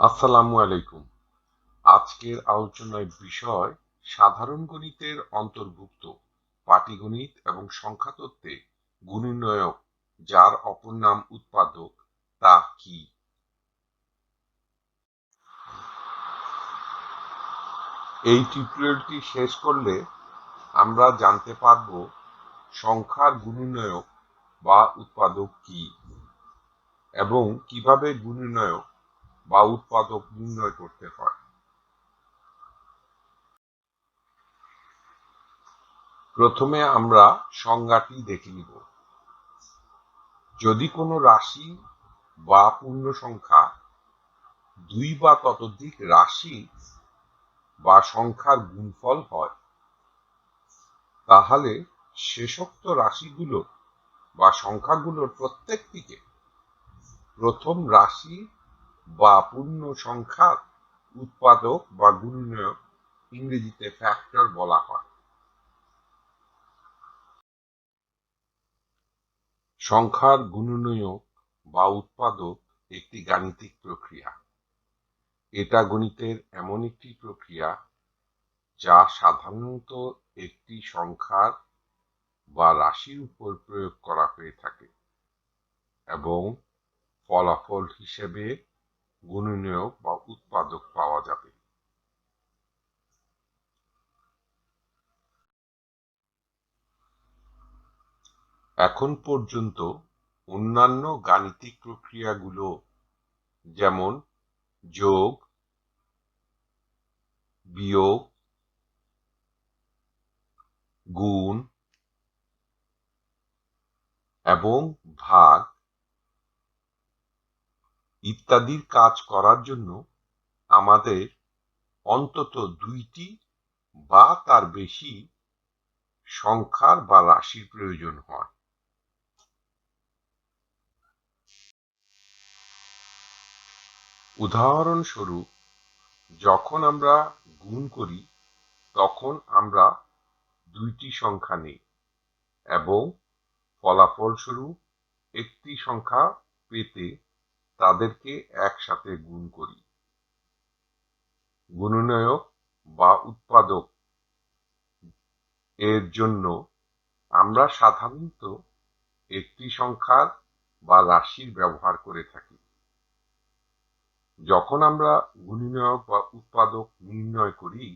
আসসালামু আলাইকুম। আজকের আলোচনার বিষয় সাধারণ গণিতের অন্তর্ভুক্ত, পাটিগণিত এবং সংখ্যাতত্ত্বে গুণির্ণয়ক যার অপর নাম উৎপাদক, তা কি? এই টিউটোরিয়ালটি শেষ করলে আমরা জানতে পারব সংখ্যার গুণির্ণয়ক বা উৎপাদক কি, এবং কীভাবে গুণির্ণয়ক বা উৎপাদক নির্ণয় করতে হয়। প্রথমে আমরা সংজ্ঞাটি দেখে নিব। যদি কোনো রাশি বা পূর্ণ সংখ্যা দুই বা ততোধিক রাশি বা সংখ্যার গুণফল হয়, তাহলে শেষোক্ত রাশিগুলো বা সংখ্যাগুলোর প্রত্যেকটিকে প্রথম রাশি বা পূর্ণ সংখ্যার উৎপাদক বা গুণনীয়ক ইংরেজিতে ফ্যাক্টর বলা হয়। সংখ্যার গুণনীয়ক বা উৎপাদক একটি গাণিতিক প্রক্রিয়া। এটা গণিতের এমন একটি প্রক্রিয়া যা সাধারণত একটি সংখ্যার বা রাশির উপর প্রয়োগ করা হয়ে থাকে এবং ফলাফল হিসেবে গুণনীয়ক বা উৎপাদক পাওয়া যাবে। এখন পর্যন্ত অন্যান্য গাণিতিক প্রক্রিয়াগুলো যেমন যোগ, বিয়োগ, গুণ এবং ভাগ ইত্যাদির কাজ করার জন্য আমাদের অন্তত দুইটি বা তার বেশি সংখ্যার বা রাশির প্রয়োজন হয়। উদাহরণস্বরূপ, যখন আমরা গুণ করি, তখন আমরা দুইটি সংখ্যা নেই এবং ফলাফলস্বরূপ একটি সংখ্যা পেতে তাদেরকে একসাথে গুণ করি। গুণনায়ক বা উৎপাদক এর জন্য আমরা সাধারণত একটি সংখ্যার বা রাশির ব্যবহার করে থাকি। যখন আমরা গুণিনায়ক বা উৎপাদক নির্ণয় করি,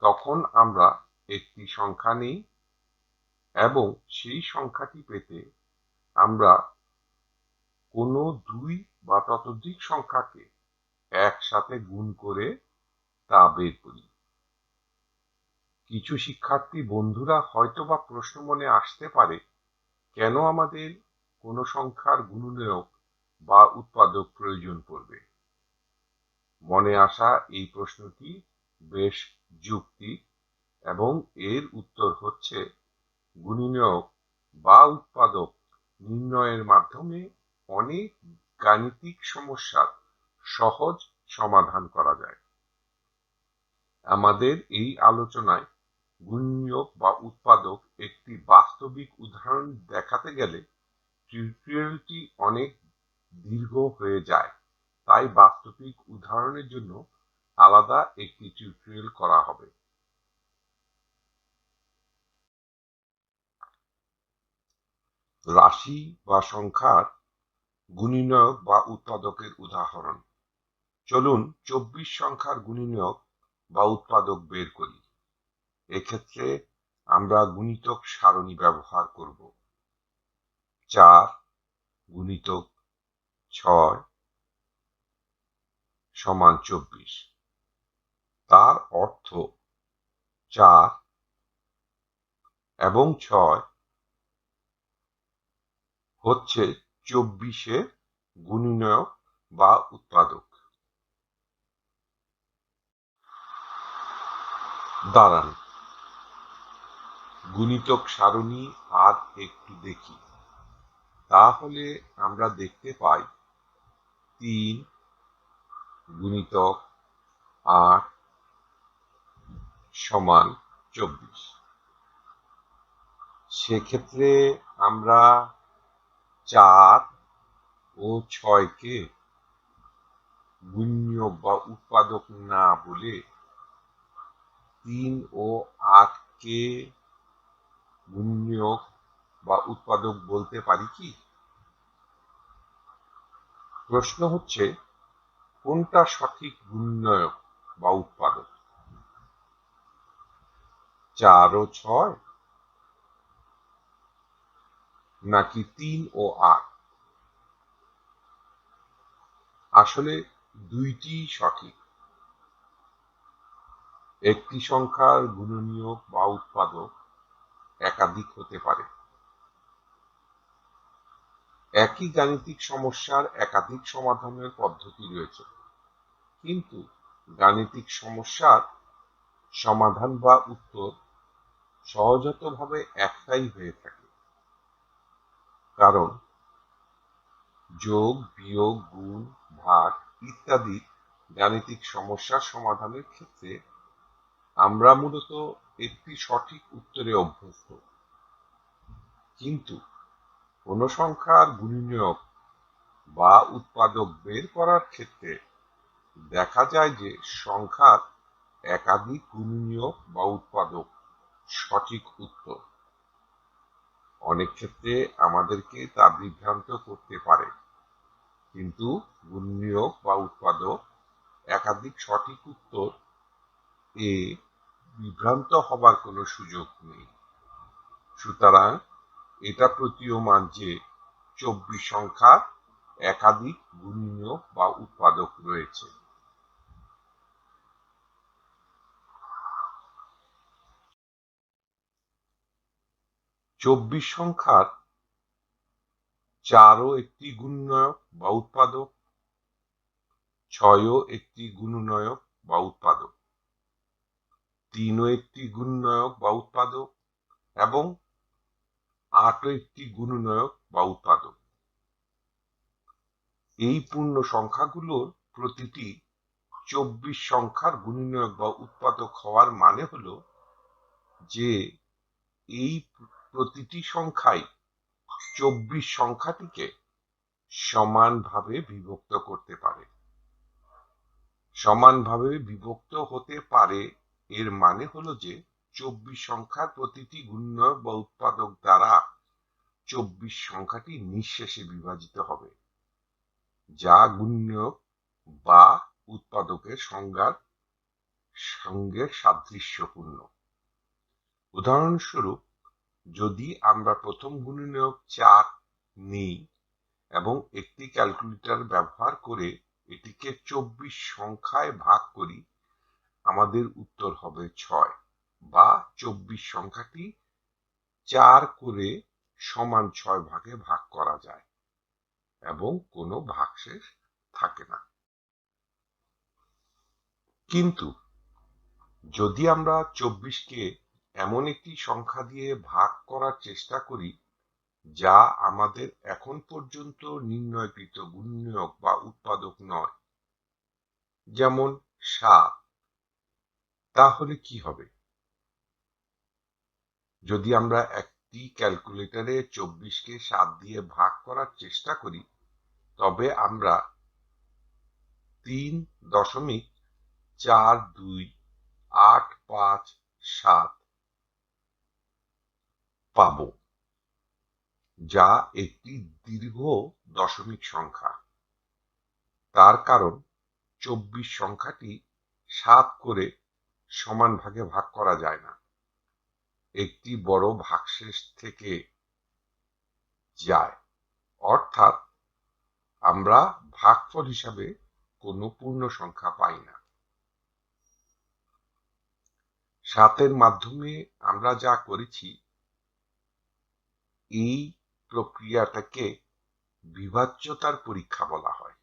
তখন আমরা একটি সংখ্যা নেই এবং সেই সংখ্যাটি পেতে আমরা কোনো দুই বা ততোধিক সংখ্যাকে একসাথে গুণ করে তা বের করি। কিছু শিক্ষার্থী বন্ধুরা হয়তোবা প্রশ্ন মনে আসতে পারে, কেন আমাদের কোনো সংখ্যার গুণনীয়ক বা উৎপাদক প্রয়োজন পড়বে? মনে আসা এই প্রশ্নটি বেশ যুক্তি এবং এর উত্তর হচ্ছে, গুণনীয়ক বা উৎপাদক নির্ণয়ের মাধ্যমে অনেক গাণিতিক সমস্যার সহজ সমাধান করা যায়। আমাদের এই আলোচনায় গুণনীয়ক বা উৎপাদক একটি বাস্তবিক উদাহরণ দেখাতে গেলে টিউটোরিয়ালটি অনেক দীর্ঘ হয়ে যায়, তাই বাস্তবিক উদাহরণের জন্য আলাদা একটি টিউটোরিয়াল করা হবে। রাশি বা সংখ্যার গুণিনয়ক বা উৎপাদকের উদাহরণ। চলুন চব্বিশ সংখ্যার গুণিনয়ক বা উৎপাদক বের করি। এক্ষেত্রে আমরা গুণিতক সারণী ব্যবহার করব। চার গুণিতক ছয় সমান চব্বিশ। তার অর্থ চার এবং ছয় হচ্ছে চব্বিশে গুণিনয়ক বা উৎপাদক। দাঁড়ান। গুণিতক সারণী আর একটু দেখি। তাহলে আমরা দেখতে পাই তিন গুণিতক আট সমান চব্বিশ। সেক্ষেত্রে আমরা চার ও ছয়কে গুণনীয়ক বা উৎপাদক না বলে তিন ও আটকে গুণনীয়ক বা উৎপাদক বলতে পারি কি? প্রশ্ন হচ্ছে, কোনটা সঠিক গুণনীয়ক বা উৎপাদক? চার ও ছয় নাকি তিন ও আট? আসলে দুইটি সঠিক। একটি সংখ্যার গুণনীয়ক বা উৎপাদক একাধিক হতে পারে। একই গাণিতিক সমস্যার একাধিক সমাধানের পদ্ধতি রয়েছে। কিন্তু গাণিতিক সমস্যার সমাধান বা উত্তর সহজাতভাবে একটাই হয়ে থাকে। কারণ যোগ, বিয়োগ, গুণ, ভাগ ইত্যাদি গাণিতিক সমস্যার সমাধানের ক্ষেত্রে আমরা মূলত একটি সঠিক উত্তরে অভ্যস্ত। কিন্তু কোন সংখ্যার গুণনীয়ক বা উৎপাদক বের করার ক্ষেত্রে দেখা যায় যে সংখ্যার একাধিক গুণনীয়ক বা উৎপাদক সঠিক উত্তর। অনেক ক্ষেত্রে আমাদেরকে তা বিভ্রান্ত করতে পারে। কিন্তু গুণনীয়ক বা উৎপাদক একাধিক সঠিক উত্তর এ বিভ্রান্ত হবার কোনো সুযোগ নেই। সুতরাং এটা প্রতীয়মান যে চব্বিশ সংখ্যার একাধিক গুণনীয় বা উৎপাদক রয়েছে। চব্বিশ সংখ্যার চারও একটি গুণনয়ক বা উৎপাদক, ছয়ও একটি গুণনয়ক বা উৎপাদক, তিনও একটি গুণনয়ক বা উৎপাদক এবং আটও একটি গুণনয়ক বা উৎপাদক। এই পূর্ণ সংখ্যাগুলোর প্রতিটি চব্বিশ সংখ্যার গুণনীয়ক বা উৎপাদক হওয়ার মানে হল যে এই প্রতিটি সংখ্যাই চব্বিশ সংখ্যাটিকে সমানভাবে বিভক্ত করতে পারে। সমানভাবে বিভক্ত হতে পারে, এর মানে হলো যে চব্বিশ সংখ্যার প্রতিটি গুণ্যক বা উৎপাদক দ্বারা চব্বিশ সংখ্যাটি নিঃশেষে বিভাজিত হবে। যা গুণ্যক বা উৎপাদকের সংজ্ঞার সঙ্গে সাদৃশ্যপূর্ণ। উদাহরণস্বরূপ যদি আমরা প্রথম গুণনীয়ক চার নিই এবং একটি ক্যালকুলেটর ব্যবহার করে এটিকে চব্বিশ সংখ্যায় ভাগ করি, আমাদের উত্তর হবে ছয় বা চব্বিশ সংখ্যাটি চার করে সমান ছয় ভাগে ভাগ করা যায় এবং কোনো ভাগশেষ থাকে না। কিন্তু যদি আমরা চব্বিশকে এমন একটি সংখ্যা দিয়ে ভাগ করার চেষ্টা করি, যা আমাদের এখন পর্যন্ত নির্ণয়কৃত গুণনীয়ক বা উৎপাদক নয়। যেমন সাত, তাহলে কি হবে? যদি আমরা একটি ক্যালকুলেটরে চব্বিশকে সাত দিয়ে ভাগ করার চেষ্টা করি, তবে আমরা তিন দশমিক চার দুই আট পাঁচ সাত পাব, যা একটি দীর্ঘ দশমিক সংখ্যা। তার কারণ চব্বিশ সংখ্যাটি সাত করে সমান ভাগে ভাগ করা যায় না। একটি বড় ভাগশেষ থেকে যায়, অর্থাৎ আমরা ভাগফল হিসাবে কোনো পূর্ণ সংখ্যা পাই না। সাতের মাধ্যমে আমরা যা করেছি এই প্রক্রিয়াটাকে বিভাজ্যতার পরীক্ষা বলা হয়।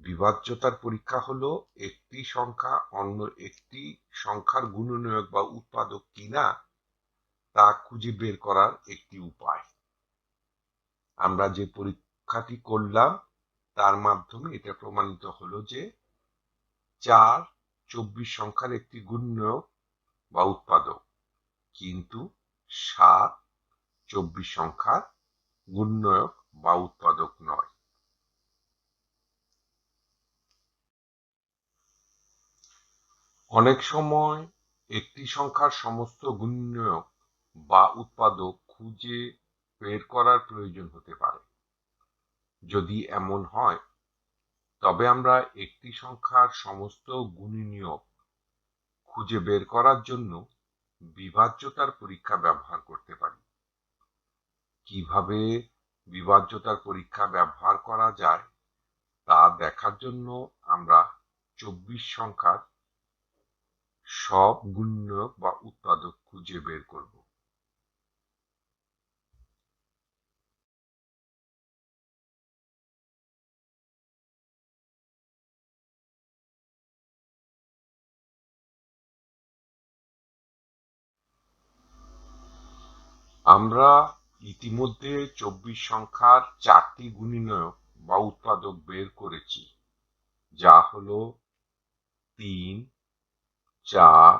বিভাজ্যতার পরীক্ষা হলো একটি সংখ্যা অন্য একটি সংখ্যার গুণনীয়ক বা উৎপাদক কিনা তা খুঁজে বের করার একটি উপায়। আমরা যে পরীক্ষাটি করলাম, তার মাধ্যমে এটা প্রমাণিত হলো যে চার চব্বিশ সংখ্যার একটি গুণনীয়ক বা উৎপাদক, কিন্তু সাত চব্বিশ সংখ্যা গুণনয়ক বা উৎপাদক নয়। অনেক সময় একটি সংখ্যার সমস্ত গুণনীয়ক বা উৎপাদক খুঁজে বের করার প্রয়োজন হতে পারে। যদি এমন হয়, তবে আমরা একটি সংখ্যার সমস্ত গুণনীয়ক খুঁজে বের করার জন্য বিভাজ্যতার পরীক্ষা ব্যবহার করতে পারি। কীভাবে বিভাজ্যতার পরীক্ষা ব্যবহার করা যায়, তা দেখার জন্য আমরা চব্বিশ সংখ্যার সব গুণনীয়ক বা উৎপাদক খুঁজে বের করব। আমরা ইতিমধ্যে চব্বিশ সংখ্যার চারটি গুণিনয়ক বা উৎপাদক বের করেছি, যা হলো তিন, চার,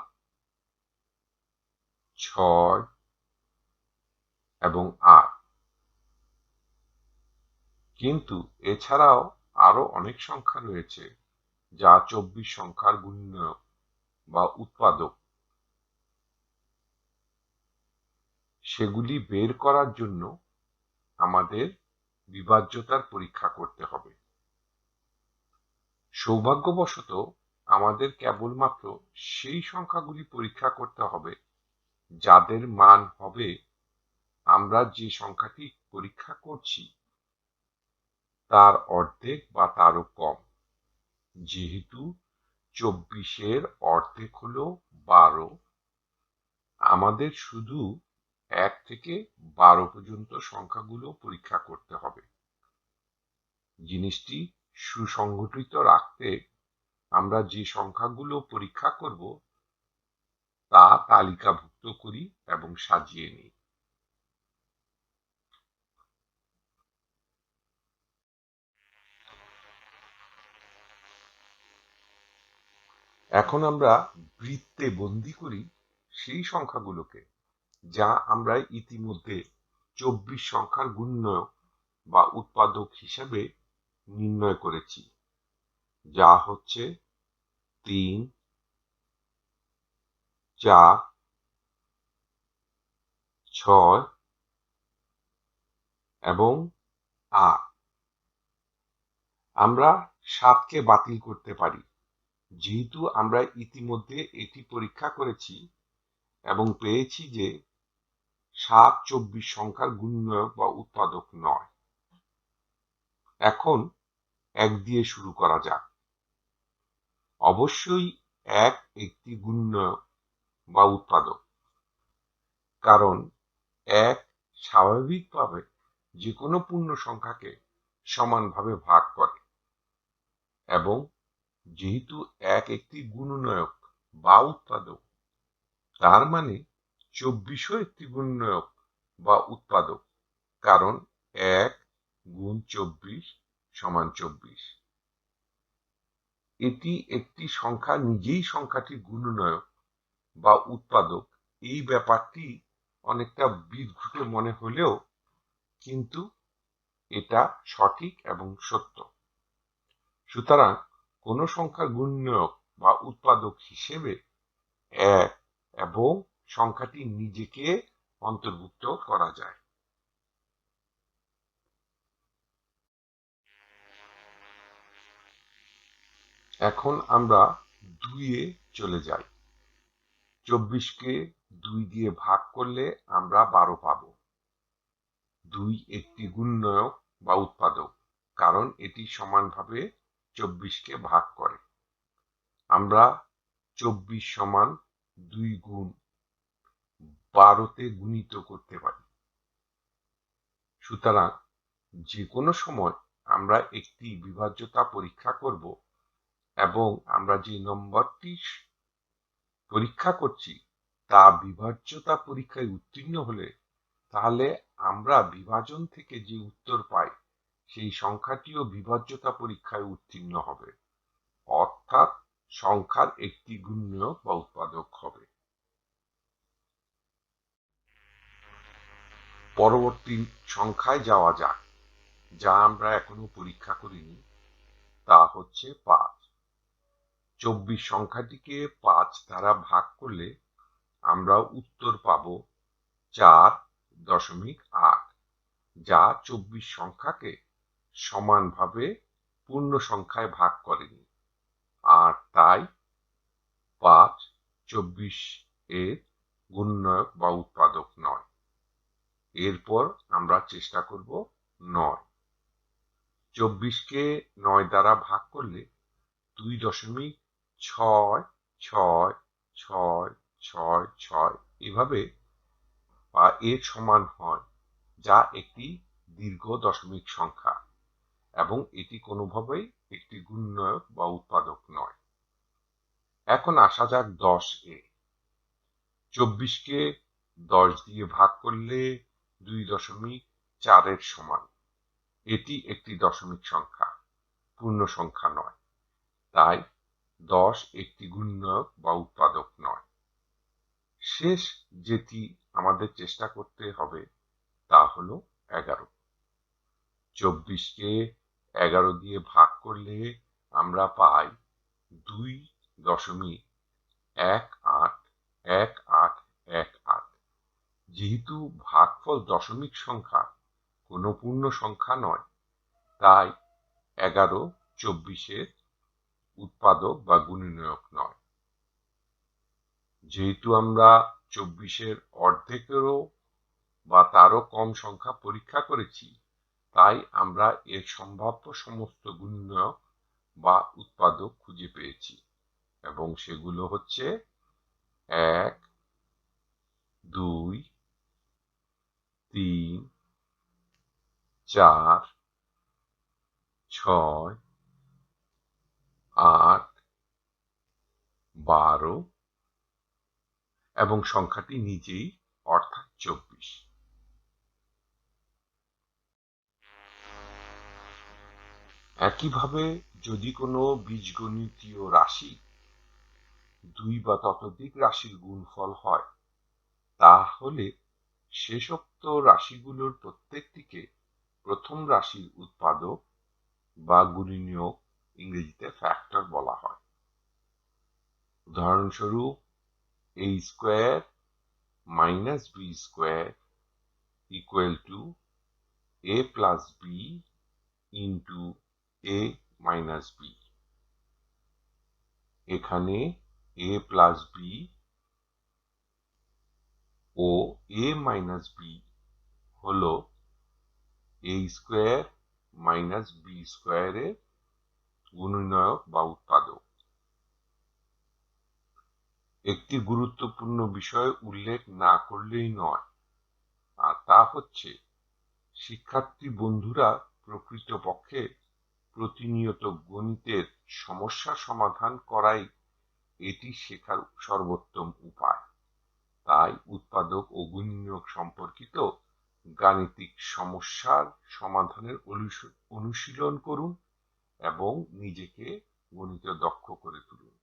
ছয় এবং আট। কিন্তু এছাড়াও আরও অনেক সংখ্যা রয়েছে, যা চব্বিশ সংখ্যার গুণনীয়ক বা উৎপাদক সেগুলি বের করার জন্য আমাদের বিভাজ্যতার পরীক্ষা করতে হবে। সৌভাগ্যবশত আমাদের কেবলমাত্র সেই সংখ্যাগুলি পরীক্ষা করতে হবে, যাদের মান হবে আমরা যে সংখ্যাটি পরীক্ষা করছি তার অর্ধেক বা তারও কম। যেহেতু চব্বিশের অর্ধেক হলো বারো, আমাদের শুধু এক থেকে বারো পর্যন্ত সংখ্যাগুলো পরীক্ষা করতে হবে। জিনিসটি সুসংগঠিত রাখতে আমরা যে সংখ্যাগুলো পরীক্ষা করব, তা তালিকাভুক্ত করি এবং সাজিয়ে নিই। এখন আমরা বৃত্তে বন্দি করি সেই সংখ্যাগুলোকে। যা আমরা ইতিমধ্যে চব্বিশ সংখ্যার গুণনয়ক বা উৎপাদক হিসেবে নির্ণয় করেছি। যা হচ্ছে তিন, চার, ছয় এবং আট। আমরা সাতকে বাতিল করতে পারি। যেহেতু আমরা ইতিমধ্যে এটি পরীক্ষা করেছি এবং পেয়েছি যে সাত চব্বিশ সংখ্যার গুণনীয়ক বা উৎপাদক নয়। এখন এক দিয়ে শুরু করা যাক। অবশ্যই এক একটি গুণনীয়ক বা উৎপাদক। কারণ এক স্বাভাবিকভাবে যে কোনো পূর্ণ সংখ্যাকে সমানভাবে ভাগ করে এবং যেহেতু এক একটি গুণনয়ক বা উৎপাদক, তার মানে চব্বিশও একটি গুণনয়ক বা উৎপাদক। কারণ এক গুণ চব্বিশ সমান চব্বিশ। এটি একটি সংখ্যা, নিজেই সংখ্যাটি গুণনয়ক বা উৎপাদক, এই ব্যাপারটি অনেকটা বিদঘুটে মনে হলেও কিন্তু এটা সঠিক এবং সত্য। সুতরাং কোন সংখ্যার গুণনীয়ক বা উৎপাদক হিসেবে এক এবং সংখ্যাটি নিজেকে অন্তর্ভুক্ত করা যায়। এখন আমরা দুইয়ে চলে যাই। চব্বিশকে দুই দিয়ে ভাগ করলে আমরা বারো পাব। দুই একটি গুণনয়ক বা উৎপাদক, কারণ এটি সমানভাবে চব্বিশকে ভাগ করে। আমরা চব্বিশ সমান দুই গুণ বারোতে গুণিত করতে পারি। সুতরাং যে কোনো সময় আমরা একটি বিভাজ্যতা পরীক্ষা করব এবং আমরা যে নম্বরটি পরীক্ষা করছি তা বিভাজ্যতা পরীক্ষায় উত্তীর্ণ হলে তাহলে আমরা বিভাজন থেকে যে উত্তর পাই সেই সংখ্যাটিও বিভাজ্যতা পরীক্ষায় উত্তীর্ণ হবে। অর্থাৎ সংখ্যার একটি গুণ্য বা উৎপাদক হবে। পরবর্তী সংখ্যায় যাওয়া যাক। যা আমরা এখনও পরীক্ষা করিনি, তা হচ্ছে পাঁচ। চব্বিশ সংখ্যাটিকে পাঁচ দ্বারা ভাগ করলে আমরা উত্তর পাব চার দশমিক আট, যা চব্বিশ সংখ্যাকে সমানভাবে পূর্ণ সংখ্যায় ভাগ করেনি। আর তাই পাঁচ চব্বিশ এর গুণনয়ক বা উৎপাদক নয়। এরপর আমরা চেষ্টা করব নয়। চব্বিশকে নয় দ্বারা ভাগ করলে দুই দশমিক ছয় ছয় ছয় ছয় ছয় এভাবে, বা এর সমান হয়, যা একটি দীর্ঘ দশমিক সংখ্যা এবং এটি কোনোভাবেই একটি গুণনয়ক বা উৎপাদক নয়। এখন আসা যাক দশ এ। চব্বিশকে দশ দিয়ে ভাগ করলে দুই দশমিক চারের সমান। এটি একটি দশমিক সংখ্যা, পূর্ণ সংখ্যা নয়। তাই দশ একটি গুণনয়ক বা উৎপাদক নয়। শেষ যেটি আমাদের চেষ্টা করতে হবে তা হল এগারো। চব্বিশকে এগারো দিয়ে ভাগ করলে আমরা পাই দুই দশমিক এক আট এক আট এক আট যেহেতু ভাগফল দশমিক সংখ্যা কোনো পূর্ণ সংখ্যা নয়, তাই এগারো চব্বিশের উৎপাদক বা গুণনীয়ক নয়। যেহেতু আমরা চব্বিশের অর্ধেকেরও বা তারও কম সংখ্যা পরীক্ষা করেছি, তাই আমরা এর সম্ভাব্য সমস্ত গুণনীয়ক বা উৎপাদক খুঁজে পেয়েছি এবং সেগুলো হচ্ছে এক, দুই তিন চার, ছয়, আট, বারো এবং সংখ্যাটি নিজেই অর্থাৎ চব্বিশ। একইভাবে যদি কোনো বীজগণিতীয় রাশি দুই বা ততোধিক রাশির গুণফল হয়, তাহলে শেষোক্ত রাশিগুলোর প্রত্যেকটিকে প্রথম রাশির উৎপাদক বা গুণনীয়ক ইংরেজিতে ফ্যাক্টর বলা হয়। উদাহরণস্বরূপ A square minus B square equal to A plus B into A minus B এখানে এ প্লাস বি ও এ মাইনাস বি হল এ স্কোয়ার মাইনাস বি স্কোয়ারের গুণনীয়ক বা উৎপাদক। একটি গুরুত্বপূর্ণ বিষয় উল্লেখ না করলেই নয়, আর তা হচ্ছে শিক্ষার্থী বন্ধুরা প্রকৃতপক্ষে প্রতিনিয়ত গণিতের সমস্যা সমাধান করাই এটি শেখার সর্বোত্তম উপায়। তাই উৎপাদক ও গুণনীয়ক সম্পর্কিত গাণিতিক সমস্যার সমাধানের অনুশীলন করুন এবং নিজেকে গণিতে দক্ষ করে তুলুন।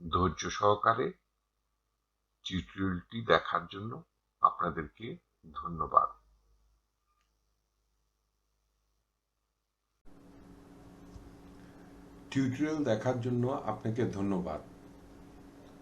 ধৈর্য সহকারে টিউটোরিয়ালটি দেখার জন্য আপনাদেরকে ধন্যবাদ। টিউটোরিয়াল দেখার জন্য আপনাকে ধন্যবাদ।